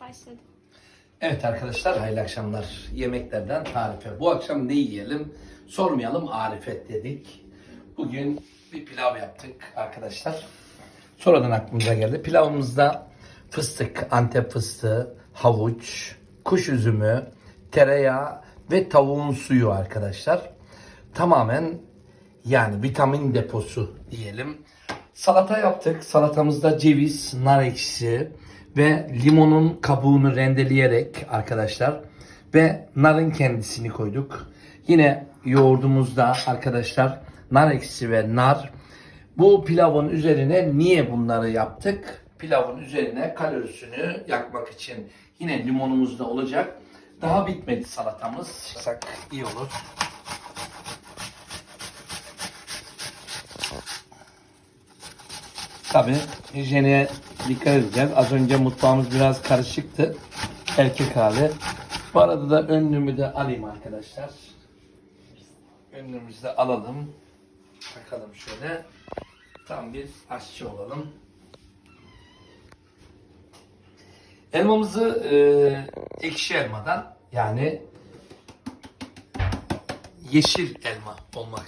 Başladım. Evet arkadaşlar hayırlı akşamlar. Yemeklerden tarife. Bu akşam ne yiyelim? Sormayalım arifet dedik. Bugün bir pilav yaptık arkadaşlar. Sonradan aklımıza geldi. Pilavımızda fıstık, antep fıstığı, havuç, kuş üzümü, tereyağı ve tavuğun suyu arkadaşlar. Tamamen yani vitamin deposu diyelim. Salata yaptık. Salatamızda ceviz, nar ekşisi ve limonun kabuğunu rendeleyerek arkadaşlar ve narın kendisini koyduk. Yine yoğurdumuzda arkadaşlar nar ekşisi ve nar. Bu pilavın üzerine niye bunları yaptık? Pilavın üzerine kalorisini yakmak için yine limonumuz da olacak. Daha bitmedi salatamız. Sak iyi olur. Tabi hijyene dikkat edeceğiz. Az önce mutfağımız biraz karışıktı. Erkek hali. Bu arada da önlüğümü de alayım arkadaşlar. Önlüğümüzü de alalım. Takalım şöyle. Tam bir aşçı olalım. Elmamızı e, ekşi elmadan yani yeşil elma olmak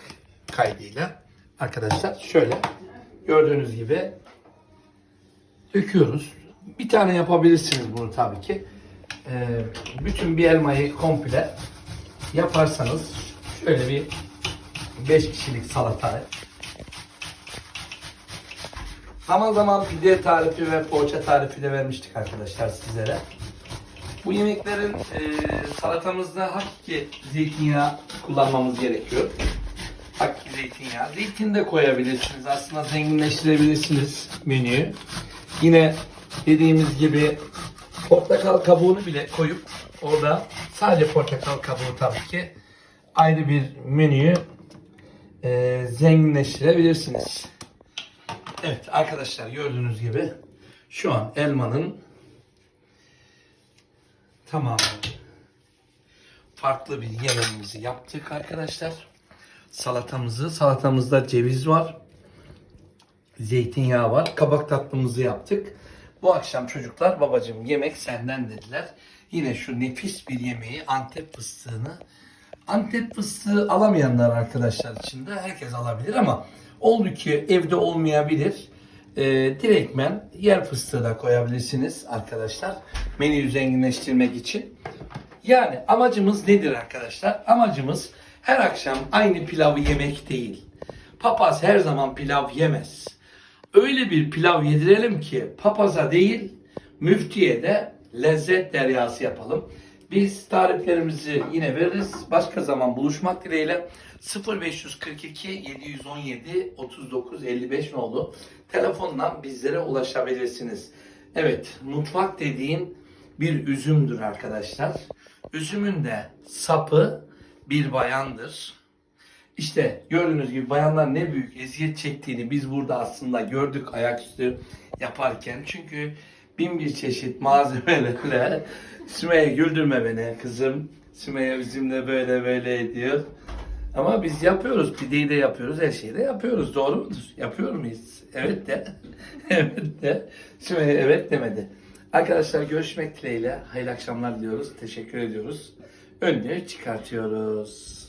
kaydıyla arkadaşlar şöyle gördüğünüz gibi döküyoruz. Bir tane yapabilirsiniz bunu tabii ki. Ee, bütün bir elmayı komple yaparsanız şöyle bir 5 kişilik salata Zaman zaman pide tarifi ve poğaça tarifi de vermiştik arkadaşlar sizlere. Bu yemeklerin e, salatamızda hakiki zeytinyağı kullanmamız gerekiyor. Hakiki zeytinyağı. Zeytin de koyabilirsiniz. Aslında zenginleştirebilirsiniz menüyü. Yine dediğimiz gibi portakal kabuğunu bile koyup orada sadece portakal kabuğu tabii ki ayrı bir menüyü e, zenginleştirebilirsiniz. Evet arkadaşlar gördüğünüz gibi şu an elmanın tamamen farklı bir yemeğimizi yaptık arkadaşlar. Salatamızı, salatamızda ceviz var. Zeytinyağı var. Kabak tatlımızı yaptık. Bu akşam çocuklar babacığım yemek senden dediler. Yine şu nefis bir yemeği Antep fıstığını Antep fıstığı alamayanlar arkadaşlar için de herkes alabilir ama oldu ki evde olmayabilir. E, direktmen yer fıstığı da koyabilirsiniz arkadaşlar. Menüyü zenginleştirmek için. Yani amacımız nedir arkadaşlar? Amacımız her akşam aynı pilavı yemek değil. Papaz her zaman pilav yemez. Öyle bir pilav yedirelim ki papaza değil müftiye de lezzet deryası yapalım. Biz tariflerimizi yine veririz. Başka zaman buluşmak dileğiyle 0542 717 39 55 nolu telefondan bizlere ulaşabilirsiniz. Evet, mutfak dediğin bir üzümdür arkadaşlar. Üzümün de sapı bir bayandır. İşte gördüğünüz gibi bayanlar ne büyük eziyet çektiğini biz burada aslında gördük ayaküstü yaparken. Çünkü bin bir çeşit malzemelerle Sümeyye güldürme beni kızım. Sümeyye bizimle böyle böyle ediyor. Ama biz yapıyoruz. Pideyi de yapıyoruz. Her şeyi de yapıyoruz. Doğru mudur? Yapıyor muyuz? Evet de. evet de. Sümeyye evet demedi. Arkadaşlar görüşmek dileğiyle. Hayırlı akşamlar diliyoruz. Teşekkür ediyoruz. Önlüğü çıkartıyoruz.